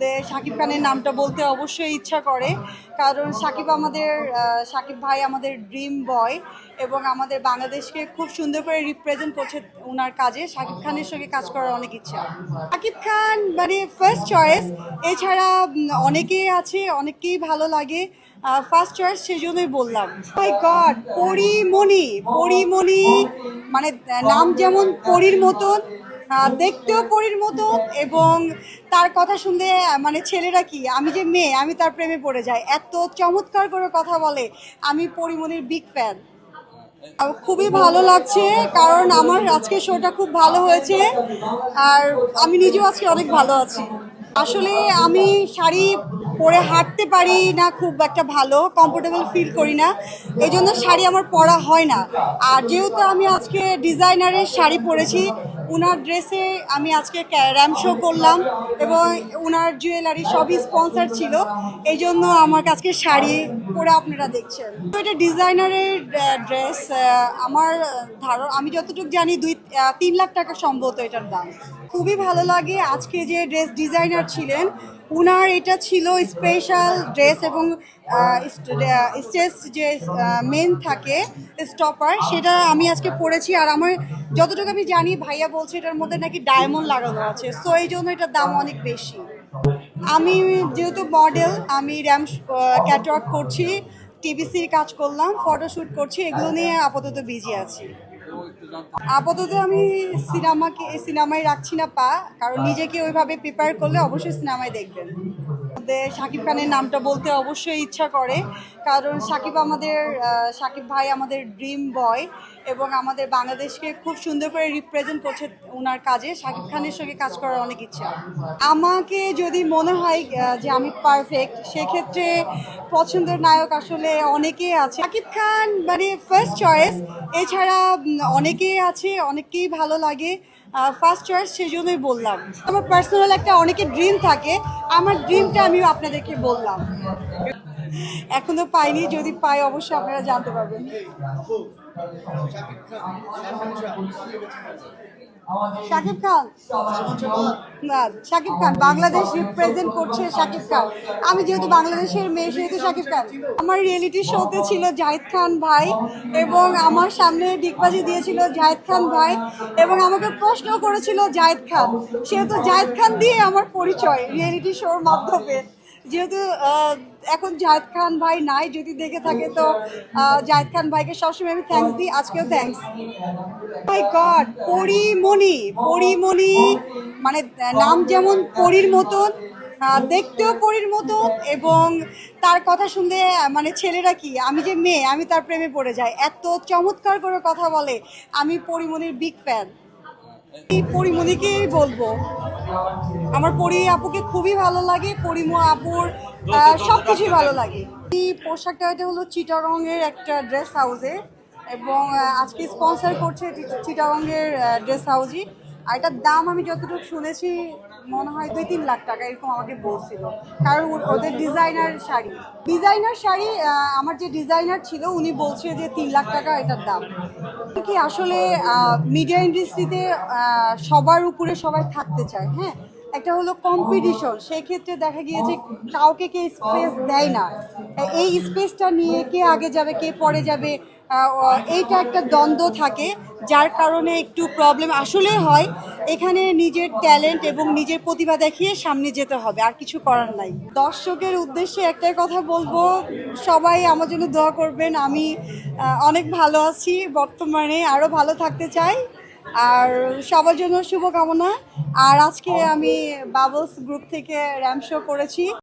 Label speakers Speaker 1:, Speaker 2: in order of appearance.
Speaker 1: মধ্যে শাকিব খানের নামটা বলতে অবশ্যই ইচ্ছা করে। কারণ শাকিব আমাদের শাকিব ভাই আমাদের ড্রিম বয় এবং আমাদের বাংলাদেশকে খুব সুন্দর করে রিপ্রেজেন্ট করছে ওনার কাজে। শাকিব খানের সঙ্গে কাজ করার অনেক ইচ্ছা। শাকিব খান মানে ফার্স্ট চয়েস এছাড়া অনেকেই আছে, অনেককেই ভালো লাগে। ফার্স্ট চয়েস সেই জন্যই বললাম। মাই গড পরিমণি পরিমণি মানে নাম যেমন পরীর মতন দেখতেও পরীর মতন এবং তার কথা আহ, মানে ছেলেরা কি আমি যে মেয়ে আমি তার প্রেমে পড়ে যাই। এত চমৎকার করে কথা বলে। আমি পরিমণির বিগ ফ্যান খুবই ভালো লাগছে কারণ আমার আজকে শোটা খুব ভালো হয়েছে আর আমি নিজেও আজকে অনেক ভালো আছি। আসলে আমি শাড়ি পরে হাঁটতে পারি না খুব একটা ভালো কমফোর্টেবল ফিল করি না। এই জন্য শাড়ি আমার পরা হয় না। আর যেহেতু আমি আজকে ডিজাইনারের শাড়ি পরেছি উনার ড্রেসে আমি আজকে র্যাম শো করলাম এবং উনার জুয়েলারি সবই স্পন্সার ছিল। এই জন্য আমার কাছে শাড়ি পরে আপনারা দেখছেন। তো এটা ডিজাইনারের ড্রেস আমার ধারণ, আমি যতটুকু জানি দুই তিন লাখ টাকা সম্ভবত এটার দাম। খুবই ভালো লাগে আজকে যে ড্রেস ডিজাইনার ছিলেন, উনার এটা ছিল স্পেশাল ড্রেস এবং স্টেজ যে মেন থাকে স্টপার সেটা আমি আজকে পড়েছি। আর আমার যতটুকু আমি জানি, ভাইয়া বলছে এটার মধ্যে নাকি ডায়মন্ড লাগানো আছে। সো এই জন্য এটার দাম অনেক বেশি। আমি যেহেতু মডেল আমি র্যাম ক্যাটওয়ার্ক করছি টিভিসির কাজ করলাম ফটোশ্যুট করছি, এগুলো নিয়ে আপাতত বিজি আছি। আপাতত আমি সিনেমাকে সিনেমায় রাখছি না পা কারণ নিজেকে ওইভাবে প্রিপেয়ার করলে অবশ্যই সিনেমায় দেখবেন। আমাদের শাকিব খানের নামটা বলতে অবশ্যই ইচ্ছা করে কারণ শাকিব আমাদের শাকিব ভাই আমাদের ড্রিম বয় এবং আমাদের বাংলাদেশকে খুব সুন্দর করে রিপ্রেজেন্ট করছে ওনার কাজে। শাকিব খানের সঙ্গে কাজ করার অনেক ইচ্ছা। আমাকে যদি মনে হয় যে আমি পারফেক্ট সেক্ষেত্রে পছন্দের নায়ক আসলে অনেকেই আছে। শাকিব খান মানে ফার্স্ট চয়েস এছাড়া উম, অনেকেই আছে অনেকেই ভালো লাগে। ফার্স্ট চয়েস সেই জন্যই বললাম। আমার পার্সোনাল একটা অনেকের ড্রিম থাকে, আমার ড্রিমটা আমিও আপনাদেরকে বললাম। এখনও পাইনি, যদি পাই অবশ্যই আপনারা জানতে পারবেন। শাকিব খান? শাকিব খান। বাংলাদেশ রিপ্রেজেন্ট করছে শাকিব খান। আমি যেহেতু বাংলাদেশের মেয়ে, সেহেতু শাকিব খান। আমার রিয়েলিটি শোতে ছিল জাহিদ খান ভাই এবং আমার সামনে ডিগবাজি দিয়েছিল জাহিদ খান ভাই এবং আমাকে প্রশ্ন করেছিল জাহিদ খান। সেহেতু জাহিদ খান দিয়ে আমার পরিচয় রিয়েলিটি শোর মাধ্যমে। যেহেতু এখন জাহিদ খান ভাই নাই যদি দেখে থাকে তো জাহিদ খান ভাইকে সবসময় আমি থ্যাঙ্কস দিই আজকেও thanks my god Porimoni Porimoni মানে নাম যেমন পরীর মতন দেখতেও পরীর মতন এবং তার কথা আহ, মানে ছেলেরা কি আমি যে মেয়ে আমি তার প্রেমে পড়ে যাই। এত চমৎকার করে কথা বলে। আমি পরিমণির বিগ ফ্যান এই পরিমণিকেই বলব। আমার পরি আপুকে খুবই ভালো লাগে, পরিমো আপুর সব কিছুই ভালো লাগে। এই পোশাকটা এটা হলো চিটারঙের একটা ড্রেস হাউসে এবং আজকে স্পন্সার করছে চি- চিটারঙের ড্রেস হাউসই আর এটার দাম আমি যতটুকু শুনেছি, মনে হয় দুই তিন লাখ টাকা এরকম আমাকে বলছিল। কারণ ওদের ডিজাইনার শাড়ি। ডিজাইনার শাড়ি আমার যে ডিজাইনার ছিল, উনি বলছে যে তিন লাখ টাকা এটার দাম। কি আসলে মিডিয়া ইন্ডাস্ট্রিতে সবার উপরে সবাই থাকতে চায় হ্যাঁ? একটা হলো কম্পিটিশন সেই ক্ষেত্রে দেখা গিয়েছে, কাউকে কে স্পেস দেয় না। এই স্পেসটা নিয়ে কে আগে যাবে, কে পরে যাবে এইটা একটা দ্বন্দ্ব থাকে। যার কারণে একটু প্রবলেম আসলে হয়। এখানে নিজের ট্যালেন্ট এবং নিজের প্রতিভা দেখিয়ে সামনে যেতে হবে, আর কিছু করার নাই। দর্শকের উদ্দেশ্যে একটাই কথা বলব, সবাই আমার জন্য দোয়া করবেন, আমি অনেক ভালো আছি বর্তমানে আরও ভালো থাকতে চাই, আর সবার জন্য শুভকামনা। আর আজকে আমি বাবলস গ্রুপ থেকে র্যাম শো করেছি।